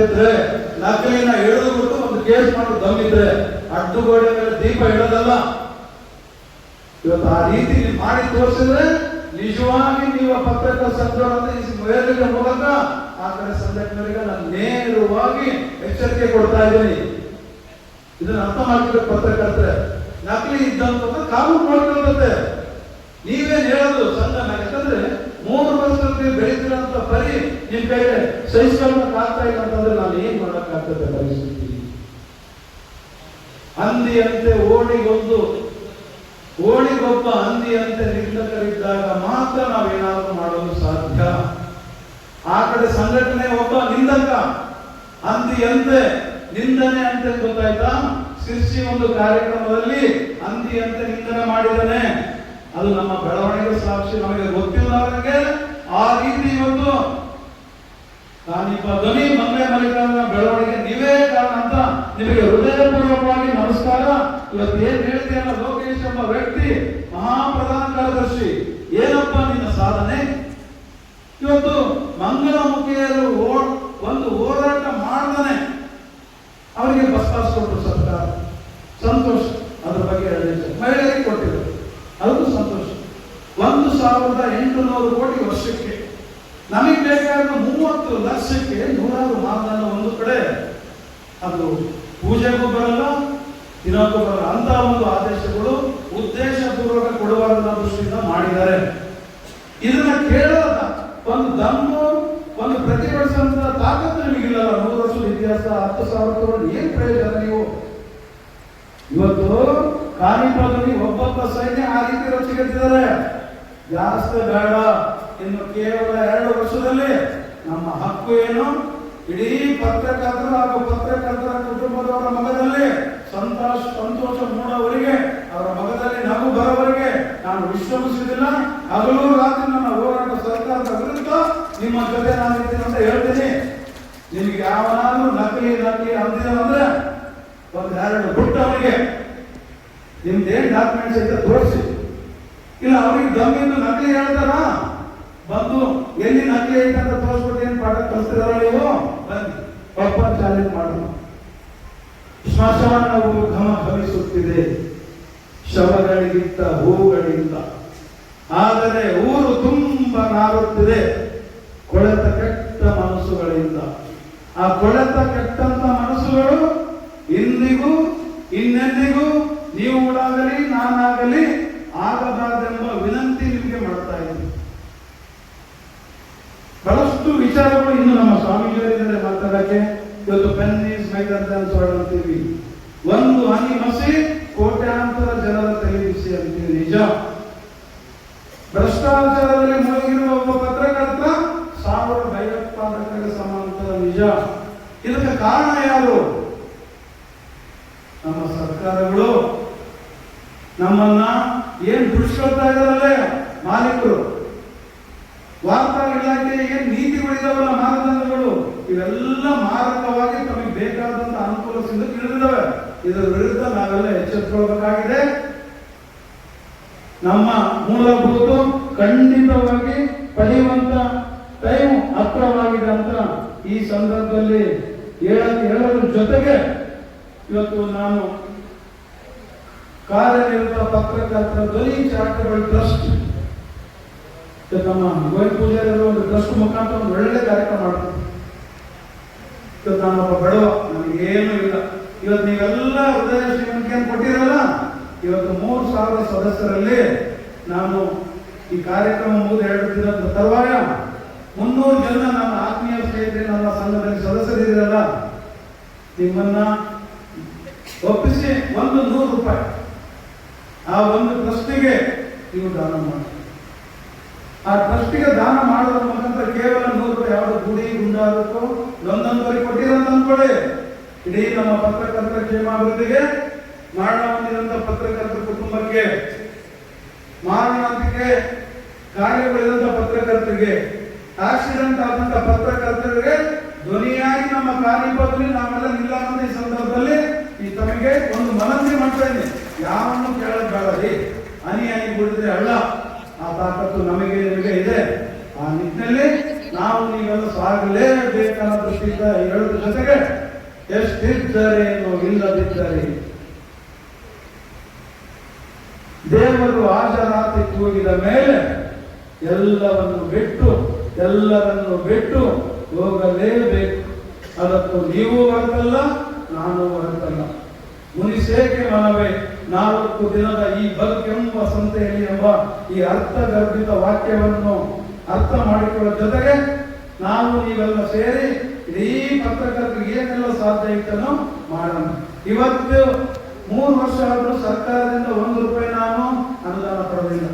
ಇದ್ರೆ ನಕಲಿನ ಹೇಳೋದು ಒಂದು ಕೇಸ್ ಮಾಡೋದು ದಮ್ಮಿದ್ರೆ ಅಡ್ಡುಗೋಡೆ ಮೇಲೆ ದೀಪ ಇಡೋದಲ್ಲ ಇವತ್ತು ಆ ರೀತಿ ಮಾಡಿ ತೋರಿಸಿದ್ರೆ ನಿಜವಾಗಿ ನೀವು ಆ ಪತ್ರಕರ್ತ ಮೇಲಿನ ಮೂಲಕ ಆ ಕಡೆ ಸಂಘಟನೆಗಳಿಗೆ ನಾನು ನೇರವಾಗಿ ಎಚ್ಚರಿಕೆ ಕೊಡ್ತಾ ಇದ್ದೀನಿ. ಇದನ್ನ ಅರ್ಥ ಮಾಡ್ಕೊಬೇಕು ಪತ್ರಕರ್ತರೆ. ನಕಲಿ ಇದ್ದಂತ ಕಾನೂನು ನೋಡ್ಕೊಳ್ಳುತ್ತೆ. ನೀವೇನ್ ಹೇಳೋದು ಸಂಘ ಯಾಕಂದ್ರೆ ಮೂರು ವರ್ಷದಲ್ಲಿ ಬೆಳೆ ನಿಮ್ ಕೈಗೆ ಆಗ್ತಾ ಇಲ್ಲ ಅಂತಂದ್ರೆ ನಾನು ಏನ್ ಮಾಡೋಕ್ಕಾಗ್ತದೆ ಪರಿಸ್ಥಿತಿ ಹಂದಿಯಂತೆ ಓಣಿಗೊಂದು, ಓಣಿಗೊಬ್ಬ ಹಂದಿಯಂತೆ ನಿಂದಕರಿದ್ದಾಗ ಮಾತ್ರ ನಾವೇನಾದ್ರೂ ಮಾಡಲು ಸಾಧ್ಯ? ಆ ಕಡೆ ಸಂಘಟನೆ ಒಬ್ಬ ನಿಂದಕ ಹಂದಿಯಂತೆ ನಿಂದನೆ ಅಂತ ಗೊತ್ತಾಯ್ತಾ? ಶಿರ್ಸಿ ಒಂದು ಕಾರ್ಯಕ್ರಮದಲ್ಲಿ ಹಂದಿಯಂತೆ ನಿಂದನೆ ಮಾಡಿದನೆ ಅದು ನಮ್ಮ ಬೆಳವಣಿಗೆ ಸಾಕ್ಷಿ, ನಮಗೆ ಗೊತ್ತಿಲ್ಲವರಿಗೆ ಆ ರೀತಿ ಇವತ್ತು ನಾನಿಪ್ಪ ಧ್ವನಿ ಮನೆ ಮನೆಗಳನ್ನ ಬೆಳವಣಿಗೆ ನೀವೇ ಕಾರಣ ಅಂತ ನಿಮಗೆ ಹೃದಯಪೂರ್ವಕವಾಗಿ ನಮಸ್ಕಾರ ಇವತ್ತು ಏನ್ ಹೇಳ್ತೀಯಲ್ಲ ಲೋಕೇಶ್ ಎಂಬ ವ್ಯಕ್ತಿ, ಮಹಾಪ್ರಧಾನ ಕಾರ್ಯದರ್ಶಿ. ಏನಪ್ಪ ನಿನ್ನ ಸಾಧನೆ? ಇವತ್ತು ಮಂಗಳಮುಖಿಯರು ಒಂದು ಹೋರಾಟ ಮಾಡ್ದಾನೆ. ಅವರಿಗೆ ಬಸ್ ಪಾಸ್ ಕೊಟ್ಟರು ಸರ್ಕಾರ. ಸಂತೋಷ ಅದರ ಬಗ್ಗೆ ಮಹಿಳೆಯರಿಗೆ ಕೊಟ್ಟಿದ್ರು. ಅದು ಸಂತೋಷ. ಒಂದು ಸಾವಿರದ ಎಂಟುನೂರು ಕೋಟಿ ವರ್ಷಕ್ಕೆ ನಮಗೆ ಬೇಕಾದ ಮೂವತ್ತು ಲಕ್ಷಕ್ಕೆ ನೂರಾರು ಮಾತನ್ನ ಒಂದು ಕಡೆ. ಅದು ಪೂಜೆಗೂ ಬರಲ್ಲ ದಿನಕ್ಕೂ ಬರಲ್ಲ ಅಂತ ಒಂದು ಆದೇಶಗಳು ಉದ್ದೇಶಪೂರ್ವಕ ಕೊಡುವ ದೃಷ್ಟಿಯಿಂದ ಮಾಡಿದ್ದಾರೆ. ಇದನ್ನ ಕೇಳಲ್ಲ ಒಂದು ದಮ್ಮು ಒಂದು ಪ್ರತಿಭಟಿಸುವಂತ ತಾಕತ್ತು ನಿಮಗಿಲ್ಲ ನೂರು ವರ್ಷದ ಇತಿಹಾಸ, ಹತ್ತು ಸಾವಿರ ತಗೊಂಡು ಏನ್ ಪ್ರಯೋಜನ ನೀವು? ಇವತ್ತು ಕಾಣಿಪಾದಲ್ಲಿ ಒಬ್ಬೊಬ್ಬ ಸೈನ್ಯ ಆ ರೀತಿ ಜಾಸ್ತಿ ಬೇಡ. ಇನ್ನು ಕೇವಲ ಎರಡು ವರ್ಷದಲ್ಲಿ ನಮ್ಮ ಹಕ್ಕು ಏನು? ಇಡೀ ಪತ್ರಕರ್ತರು ಹಾಗೂ ಪತ್ರಕರ್ತರ ಕುಟುಂಬದವರ ಮಗದಲ್ಲಿ ಸಂತೋಷ ಸಂತೋಷ ಮೂಡವರಿಗೆ, ಅವರ ಮಗದಲ್ಲಿ ನಗು ಬರೋವರಿಗೆ ನಾನು ವಿಶ್ರಮಿಸುವುದಿಲ್ಲ. ಹಗಲು ರಾತ್ರಿ ನನ್ನ ಹೋರಾಟ ಸರ್ಕಾರದ ವಿರುದ್ಧ ನಿಮ್ಮ ಜೊತೆ ನಾನು ಇದ್ದೀನಿ ಅಂತ ಹೇಳ್ತೀನಿ. ನಿಮಗೆ ಯಾವನಾದ್ರೂ ನಕಲಿ ನಕಲಿ ಅಂದ್ರೆ ಒಂದು ಎರಡು ಬಿಟ್ಟು ಅವನಿಗೆ. ನಿಮ್ದು ಏನ್ ಡಾಕ್ಯುಮೆಂಟ್ಸ್ ಐತೆ ತೋರಿಸಿ. ಇಲ್ಲ ಅವ್ರಿಗೆ ದಮ್ಮಿಂದು ನಕಲಿ ಹೇಳ್ತಾರ? ಬಂದು ಎಲ್ಲಿ ನಕಲಿ ಐತೆ ಅಂತ ತೋರಿಸ್ಬಿಟ್ಟು ಏನ್ ಪಾಠ ಕಲಿಸ್ತಿದಾರ ನೀವು? ಬಂದು ಪಪ್ಪ ಚಾಲೆಂಜ್ ಮಾಡು ಶ್ಮಶಾನವು ಘಮ ಘಮಿಸುತ್ತಿದೆ. ಶವಗಳಿಗಿಂತ ಹೂಗಳಿಂದ ಆದರೆ ಊರು ತುಂಬ ನಾರುತ್ತಿದೆ. ಕೊಳೆತ ಕೆಟ್ಟ ಮನಸ್ಸುಗಳಿಂದ. ಆ ಕೊಳೆತ ಕೆಟ್ಟಂತ ಮನಸ್ಸುಗಳು ಇಂದಿಗೂ ಇನ್ನೆಂದಿಗೂ ನೀವುಗಳಾಗಲಿ ನಾನಾಗಲಿ ಆಗಬಾರದೆಂಬ ವಿನಂತಿ ನಿಮಗೆ ಮಾಡ್ತಾ ಇದ್ದೀನಿ ಬಹಳಷ್ಟು ವಿಚಾರಗಳು ಇನ್ನು ನಮ್ಮ ಮಾತಾಡಕ್ಕೆ ಇವತ್ತು ಪೆನ್ ಈಸ್ ಸಾಲ್ಟ್ ಅಂತೀವಿ ಒಂದು ಹನಿ ಮಸಿ ಕೋಟ್ಯಾಂತರ ಜನರ ತಲೆ ಬಿಸಿ ಅಂತೀವಿ, ನಿಜ? ಭ್ರಷ್ಟಾಚಾರದಲ್ಲಿ ಮುಳುಗಿರುವ ಒಬ್ಬ ಪತ್ರಕರ್ತ ಸಾವಿರ ಭಯೋತ್ಪಾದಕರಿಗೆ ಸಮಾಂತರ ನಿಜ? ಇದಕ್ಕೆ ಕಾರಣ ಯಾರು? ನಮ್ಮ ಸರ್ಕಾರಗಳು. ನಮ್ಮನ್ನ ಏನ್ ದುಡಿಸ್ಕೊಳ್ತಾ ಇದಾರಲ್ಲೇ ಮಾಲೀಕರು? ವಾರ್ತಾ ಇಲಾಖೆ ಏನ್ ನೀತಿಗಳಿದಾವಲ್ಲ ಮಾನದಂಡಗಳು ಇವೆಲ್ಲ ಮಾರಕವಾಗಿ ತಮಗೆ ಬೇಕಾದಂತ ಅನುಕೂಲ ಸಿಂಧು ತಿಳಿದಿದ್ದಾವೆ. ಇದರ ವಿರುದ್ಧ ನಾವೆಲ್ಲ ಎಚ್ಚೆತ್ತುಕೊಳ್ಬೇಕಾಗಿದೆ. ನಮ್ಮ ಮೂಲಭೂತ ಖಂಡಿತವಾಗಿ ಪಡೆಯುವಂತ ಟೈಮ್ ಹತ್ರವಾಗಿದೆ ಅಂತ ಈ ಸಂದರ್ಭದಲ್ಲಿ ಹೇಳ ಹೇಳೋದ್ರ ಜೊತೆಗೆ ಇವತ್ತು ನಾನು ಕಾರ್ಯನಿರತ ಪತ್ರಕರ್ತರ ಧ್ವನಿ ಚಾರಿಟಬಲ್ ಟ್ರಸ್ಟ್ ನಮ್ಮ ಗೋವಿಂದ ಅವರು ಒಂದು ಟ್ರಸ್ಟ್ ಮುಖಾಂತರ ಒಂದು ಒಳ್ಳೆ ಕಾರ್ಯಕ್ರಮ ಮಾಡ್ತಾರೆ ಇವತ್ತು ನಾನೊಬ್ಬ ಬಡವ ನನಗೇನು ಇಲ್ಲ. ಇವತ್ತು ನೀವೆಲ್ಲ ಹೃದಯ ಶ್ರೀಮಂತಿಕೆಯನ್ನು ಕೊಟ್ಟಿರಲ್ಲ, ಇವತ್ತು ಮೂರು ಸಾವಿರ ಸದಸ್ಯರಲ್ಲಿ ನಾನು ಈ ಕಾರ್ಯಕ್ರಮ ಮುಗಿದು ಎರಡು ದಿನದ ತರುವಾಗ ಮುನ್ನೂರು ಜನ ನನ್ನ ಆತ್ಮೀಯ ಸ್ನೇಹಿತರೆ, ನನ್ನ ಸಂಘದಲ್ಲಿ ಸದಸ್ಯರಿದ್ದೀರಲ್ಲ, ನಿಮ್ಮನ್ನ ಒಪ್ಪಿಸಿ ಒಂದು ನೂರು ರೂಪಾಯಿ. ಆ ಒಂದು ಪ್ರಶ್ನೆಗೆ ನೀವು ದಾನ ಮಾಡಿ. ಆ ಟ್ರಸ್ಟಿಗೆ ದಾನ ಮಾಡೋದ್ರ ಮುಖಾಂತರ ಕೇವಲ ನೂರು ರೂಪಾಯಿ ಯಾವುದು ಗುಡಿ ಗುಂಡಾರಕ್ಕೋ ನೊಂದೊಂದವರಿಗೆ ಕೊಟ್ಟಿರಂತ ಅನ್ಕೊಳ್ಳಿ ಇಡೀ ನಮ್ಮ ಪತ್ರಕರ್ತರ ಕ್ಷೇಮಾಭಿವೃದ್ಧಿಗೆ ಮರಣ ಹೊಂದಿದಂತ ಪತ್ರಕರ್ತರ ಕುಟುಂಬಕ್ಕೆ ಮಾರಣಾಂತಿಕೆ ಕಾರ್ಯಗಳಿದಂತ ಪತ್ರಕರ್ತರಿಗೆ, ಆಕ್ಸಿಡೆಂಟ್ ಆದಂತ ಪತ್ರಕರ್ತರಿಗೆ ಧ್ವನಿಯಾಗಿ ನಮ್ಮ ಕಾರ್ಯಪದಲ್ಲಿ ನಾವೆಲ್ಲ ನಿಲ್ಲ ಈ ಸಂದರ್ಭದಲ್ಲಿ ಈ ತಮಗೆ ಒಂದು ಮನವಿ ಮಾಡ್ತಾ ಇದ್ದೀನಿ. ಯಾವನ್ನು ಕೇಳಕ್ ಅನಿಯಾಗಿ ಬಿಡಿದ್ರೆ ಅಲ್ಲ. ತಾಕತ್ತು ನಮಗೆ ನಿಮಗೆ ಇದೆ. ಆ ನಿಟ್ಟಿನಲ್ಲಿ ನಾವು ನೀವೆಲ್ಲ ಸಾಗಲೇಬೇಕನ್ನೋ ದೃಷ್ಟಿಯಿಂದ ಹೇಳೋದ್ರ ಜೊತೆಗೆ ಅನ್ನೋ ಇಲ್ಲದಿದ್ದರೆ. ದೇವರು ಹಾಜರಾತಿ ಕೂಗಿದ ಮೇಲೆ ಎಲ್ಲವನ್ನು ಬಿಟ್ಟು, ಎಲ್ಲರನ್ನು ಬಿಟ್ಟು ಹೋಗಲೇಬೇಕು. ಅದಕ್ಕೂ ನೀವು ಹೊರತಲ್ಲ ನಾನು ಹೊರತಲ್ಲ ಮುನಿಸೇಕೆ ಮನವೇ? ನಾಲ್ಕು ದಿನದ ಈ ಬದುಕೆಂಬ ಸಂತೆಯಲ್ಲಿ ಎಂಬ ಈ ಅರ್ಥಗರ್ಭಿತ ವಾಕ್ಯವನ್ನು ಅರ್ಥ ಮಾಡಿಕೊಳ್ಳೋ ಜೊತೆಗೆ ನಾವು ನೀವೆಲ್ಲ ಸೇರಿ ಇಡೀ ಪತ್ರಕರ್ತರಿಗೆ ಏನೆಲ್ಲ ಸಾಧ್ಯ ಇತ್ತನೋ ಮಾಡೋಣ. ಇವತ್ತು ಮೂರು ವರ್ಷ ಆದರೂ ಸರ್ಕಾರದಿಂದ ಒಂದು ರೂಪಾಯಿ ನಾನು ಅನುದಾನ ಪಡೆದಿಲ್ಲ.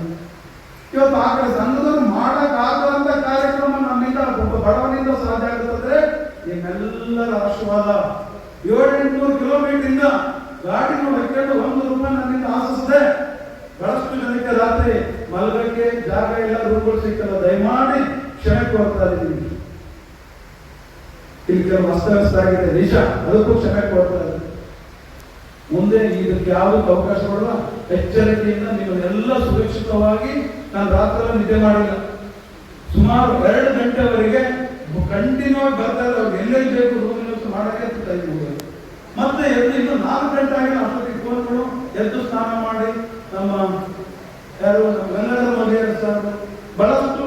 ಇವತ್ತು ಆ ಕಡೆ ಸಂಘದಲ್ಲಿ ಮಾಡಕ್ಕಾಗದಂತ ಕಾರ್ಯಕ್ರಮ ನಮ್ಮಿಂದ, ಒಬ್ಬ ಬಡವನಿಂದ ಸಾಧ್ಯ ಆಗುತ್ತದೆ ನಿಮ್ಮೆಲ್ಲರ ಆಶೀರ್ವಾದ. ಏಳೆಂಟುನೂರು ಕಿಲೋಮೀಟರ್ ಇಂದ ಗಾಡಿ ನೋಡಕ್ಕೆ ಒಂದು ರೂಪಾಯಿ ನನ್ನಿಂದ ಆಸಿಸಿದೆ ಬಹಳಷ್ಟು ಜನಕ್ಕೆ ರಾತ್ರಿ ಮಲಗಕ್ಕೆ ಜಾಗ ಇಲ್ಲ, ರೂಪಗಳು ಸಿಗ್ತಲ್ಲ. ದಯಮಾಡಿ ಕ್ಷಮೆ ಕೋರ್ತಾ ಇದ್ದೀನಿ. ಇಲ್ಲಿ ಕೆಲವು ಅಸ್ತವ್ಯಸ್ತ ಆಗಿದೆ. ನಿಜ ಅದಕ್ಕೂ ಕ್ಷಮೆ ಕೋರ್ತಾ ಇದ್ದೀನಿ. ಮುಂದೆ ಇದಕ್ಕೆ ಯಾವುದಕ್ಕೆ ಅವಕಾಶ ಕೊಡಲ್ಲ. ಎಚ್ಚರಿಕೆಯಿಂದ ನೀವೆಲ್ಲ ಸುರಕ್ಷಿತವಾಗಿ ನಾನು ರಾತ್ರಿ ನಿದ್ದೆ ಮಾಡಿಲ್ಲ. ಸುಮಾರು ಎರಡು ಗಂಟೆವರೆಗೆ ಕಂಟಿನ್ಯೂ ಆಗಿ ಬರ್ತಾ ಇದ್ದಾರೆ. ಅವ್ರು ಎಲ್ಲೆಲ್ಲಿ ಬೇಕು ರೂಮ್ ಮಾಡಕ್ಕೆ ಇನ್ನು ನಾಲ್ಕು ಗಂಟೆ ಆಗಿ ಅಷ್ಟೊತ್ತಿಗೆ ಫೋನ್ಗಳು ಎದ್ದು ಸ್ನಾನ ಮಾಡಿ, ನಮ್ಮ ಯಾರು ಗಂಗಾಧರ ಮೋದಿಯರ್ ಸರ್ ಬಹಳಷ್ಟು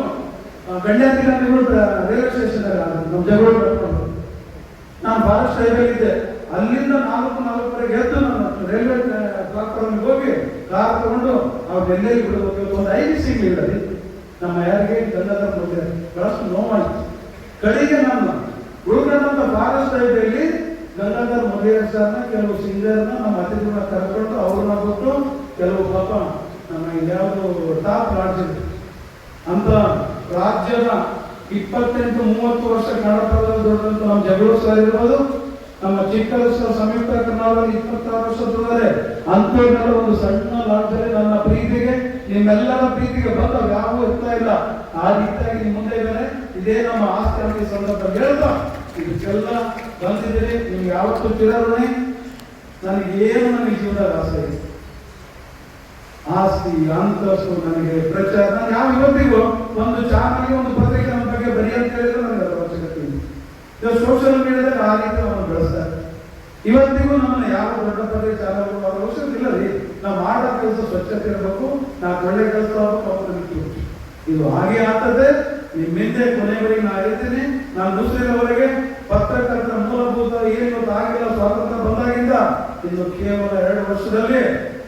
ಗಣ್ಯಾಧಿಕಾರಿಗಳು ರೈಲ್ವೆ ಸ್ಟೇಷನ್ ನಮ್ಮ ಬರ್ಕೊಂಡು ನಾನು ಬಹಳಷ್ಟು ಇದ್ದೆ. ಅಲ್ಲಿಂದ ನಾಲ್ಕು, ನಾಲ್ಕುವರೆಗೆ ಎದ್ದು ನಾನು ರೈಲ್ವೆ ಪ್ಲಾಟ್ಫಾರ್ಮ್ಗೆ ಹೋಗಿ ಕಾರ್ ತಗೊಂಡು ಅವ್ರು ಎಲ್ಲೆಲ್ಲಿ ಬಿಡಬೇಕು ಒಂದು ಐದು ಸಿಗ್ಲಿಲ್ಲ ನಮ್ಮ ಯಾರಿಗೆ? ಗಂಗಾಧರ ಮೋದಿ ಬಹಳಷ್ಟು ನೋವಾಯಿತು ಕಡೆಗೆ ನಾನು ಉಳ್ಕೊಂಡಂತ ಫಾರೆಸ್ಟ್ ಹೈವೇಲಿ ಗಂಗಾಧರ ಮೋದಿ ಸರ್ನ ಕೆಲವು ಸಿಂಗರ್ನ ನಮ್ಮ ಅತಿಥಿಗಳನ್ನ ಕರ್ಕೊಂಡು ಅವ್ರನ್ನ ಕೊಟ್ಟು ಕೆಲವು ಪಾಪ ನಮ್ಮ ಯಾವುದು ಟಾಪ್ ರಾಜ್ಯ ಅಂತ ರಾಜ್ಯದ ಇಪ್ಪತ್ತೆಂಟು, ಮೂವತ್ತು ವರ್ಷ ಕನ್ನಡದಲ್ಲಿ ದೊಡ್ಡಂತ ನಮ್ಮ ಜಗಳೂರು ಸರ್ ಇರ್ಬೋದು, ನಮ್ಮ ಚಿಕ್ಕ ಸಂಯುಕ್ತ ಕರ್ನಾಟಕ ಇಪ್ಪತ್ತಾರು ವರ್ಷ ದುಡಿದರೆ ಅಂತ ಒಂದು ಸಣ್ಣ ಲಾಡ್ಜಲ್ಲಿ ನನ್ನ ಪ್ರೀತಿಗೆ, ನಿಮ್ಮೆಲ್ಲರ ಪ್ರೀತಿಗೆ ಬಂದು ಯಾವೂ ಇರ್ತಾ ಇಲ್ಲ. ಆ ರೀತಿಯಾಗಿ ಮುಂದೆ ಇದ್ದಾರೆ. ಇದೇ ನಮ್ಮ ಆಸ್ತಿ ಸಂದರ್ಭ ಹೇಳ್ತಾ, ಇದಕ್ಕೆಲ್ಲ ಬಂದಿದ್ದೀರಿ ನಿಮ್ಗೆ ಯಾವತ್ತೂ ಚಿರಋಣಿ ನನಗೆ ಏನು ನನಗೆ ಜೀವನದ ಆಸೆ? ಇದೆ ಆಸ್ತಿ, ಅಂತಸ್ತು, ನನಗೆ ಪ್ರಚಾರ. ನಾನು ಯಾವ ಇವತ್ತಿಗೂ ಒಂದು ಚಾನಲ್ಗೆ ಒಂದು ಪತ್ರಿಕೆ ನಮ್ಮ ಬಗ್ಗೆ ಬರೆಯಂತ ಹೇಳಿದ್ರೆ ನನಗೆ ಅದರ ಅವಶ್ಯಕತೆ ಇವತ್ತು ಸೋಷಿಯಲ್ ಮೀಡಿಯಾದಲ್ಲಿ ಆ ರೀತಿ ನಾವು ಬೆಳೆಸ್ತಾರೆ. ಇವತ್ತಿಗೂ ನಮ್ಮನ್ನ ಯಾವ ದೊಡ್ಡ ಪತ್ರಿಕೆ ಅವರ ಅವಶ್ಯಕತೆ ಇಲ್ಲ ರೀ ನಾವು ಮಾಡೋ ಕೆಲಸ ಸ್ವಚ್ಛತೆ ಇರಬೇಕು, ನಾವು ಒಳ್ಳೆ ಕೆಲಸ ಆಗಬೇಕು ಇದು ಹಾಗೆ ಆಗ್ತದೆ. ನಿಮ್ಮಿಂದ ಕೊನೆಯವರೆಗೆ ನಾನು ಹೇಳ್ತೀನಿ. ನಾನು ದೂಸರಿನವರೆಗೆ ಪತ್ರಕರ್ತರ ಮೂಲಭೂತ ಏನು ಆಗಿಲ್ಲ ಸ್ವಾತಂತ್ರ್ಯ ಬಂದಾಗಿಂದ ಇನ್ನು ಕೇವಲ ಎರಡು ವರ್ಷದಲ್ಲಿ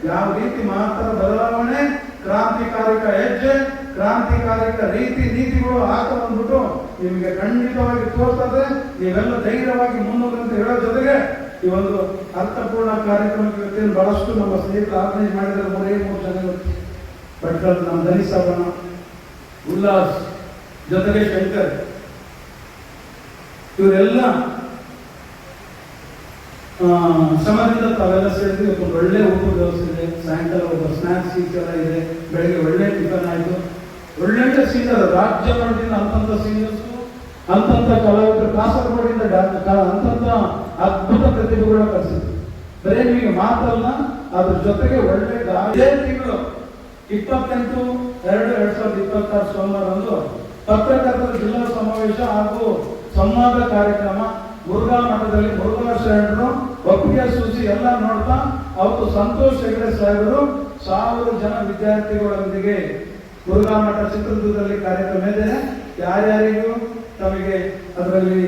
ಯಾವ ರೀತಿ ಮಹತ್ತರ ಬದಲಾವಣೆ, ಕ್ರಾಂತಿಕಾರಿಕ ಹೆಜ್ಜೆ, ಕ್ರಾಂತಿಕಾರಿಕ ರೀತಿ ನೀತಿಗಳು ಆತ ಬಂದ್ಬಿಟ್ಟು ನಿಮಗೆ ಖಂಡಿತವಾಗಿ ತೋರ್ತದೆ. ನೀವೆಲ್ಲ ಧೈರ್ಯವಾಗಿ ಮುಂದುವಂತ ಹೇಳೋ ಜೊತೆಗೆ ಈ ಒಂದು ಅರ್ಥಪೂರ್ಣ ಕಾರ್ಯಕ್ರಮಕ್ಕೆ ಬಹಳಷ್ಟು ನಮ್ಮ ಸ್ನೇಹಿತರು ಆರ್ಗನೈಸ್ ಮಾಡಿದ್ದಾರೆ. ಮೂರೇ ಮೂರು ಜನ. ಭಟ್ಕಲ್ ನಮ್ಮ ಸಾಬಣ್ಣ, ಉಲ್ಲಾಸ್ ಜೊತೆಗೆ ಶಂಕರ್, ಇವರೆಲ್ಲ ಶ್ರಮದಿಂದ ತಾವೆಲ್ಲ ಸೇರಿದ್ರೆ ಒಂದು ಒಳ್ಳೆ ಊಟದ ವ್ಯವಸ್ಥೆ ಇದೆ, ಸಾಯಂಕಾಲ ಒಬ್ಬ ಸ್ನಾಕ್ಸ್ ಸೀಟ್ ಎಲ್ಲ ಇದೆ, ಬೆಳಗ್ಗೆ ಒಳ್ಳೆ ಟಿಫನ್ ಆಯಿತು. ಒಳ್ಳೆ ಸೀನಿಯರ್ ರಾಜ್ಯ ಮಟ್ಟದಿಂದ ಅಂತಂತ ಸೀನಿಯರ್ಸ್ ಅಂತಂತ ಕಲಾವಿದರು, ಕಾಸರಗೋಡಿಂದ ಅಂತಂಥ ಅದ್ಭುತ ಪ್ರತಿಭೆಗಳ ಕಲಿಸಿದ್ರು. ಬರೀ ನಿಮಗೆ ಮಾತಲ್ಲ, ಅದ್ರ ಜೊತೆಗೆ ಒಳ್ಳೆ ಇದೇ ತಿಂಗಳು, ಇಪ್ಪತ್ತೆಂಟು, ಎರಡು, ಎರಡ್ ಸಾವಿರದ ಇಪ್ಪತ್ತಾರು ಸೋಮವಾರಂದು ಪತ್ರಕರ್ತರ ಜಿಲ್ಲಾ ಸಮಾವೇಶ ಹಾಗೂ ಸಂವಾದ ಕಾರ್ಯಕ್ರಮ ಮುರುಘಾ ಮಠದಲ್ಲಿ ಮುರುಘಾ ಶರಣರು ಒಪ್ಪಿಗೆ ಸೂಚಿ ಎಲ್ಲ ನೋಡ್ತಾ ಅವತ್ತು ಸಂತೋಷ್ ಹೆಗಡೆ ಸಾಹೇಬರು ಸಾವಿರ ಜನ ವಿದ್ಯಾರ್ಥಿಗಳೊಂದಿಗೆ ಮುರುಘಾ ಮಠ ಚಿತ್ರದುರ್ಗದಲ್ಲಿ ಕಾರ್ಯಕ್ರಮ ಇದೆ. ಯಾರ್ಯಾರಿಗೂ ತಮಗೆ ಅದರಲ್ಲಿ